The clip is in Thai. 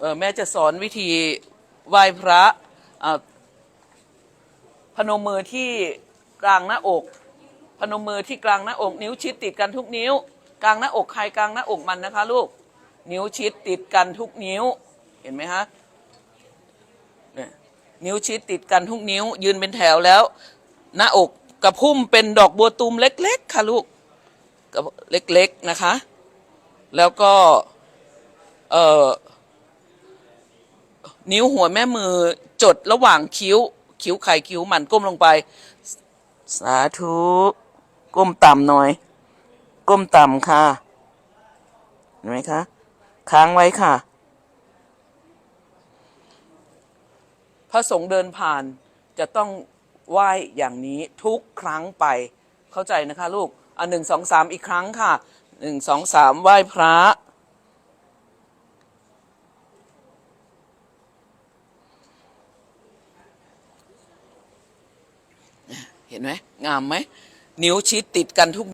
เออแม่จะสอนวิธีไหว้พระอ่าพนมมือที่กลางหน้าอก พนมมือที่กลางหน้าอก นิ้วชิดติดกันทุกนิ้ว กลางหน้าอกใครกลางหน้าอกมันนะคะ ลูก นิ้วชิดติดกันทุกนิ้ว เห็นไหมคะเนี่ยนิ้วชิดติดกันทุกนิ้ว ยืนเป็นแถวแล้ว หน้าอกกระพุ่มเป็นดอกบัวตูมเล็ก ๆ ค่ะลูกเล็กๆนะคะ แล้วก็เอ่อ นิ้วหัวแม่มือจดระหว่างคิ้ว คิ้วไข่คิ้วมันก้มลงไป สาธุก้มต่ำหน่อย ก้มต่ำค่ะเห็นไหมคะ ค้างไว้ค่ะ พระสงฆ์เดินผ่านจะต้องไหว้อย่างนี้ทุกครั้งไป เข้าใจนะคะลูก อะหนึ่งสองสามอีกครั้งค่ะหนึ่งสองสามไหว้พระ เห็นไหมงามไหม นิ้วชิดติดกันทุก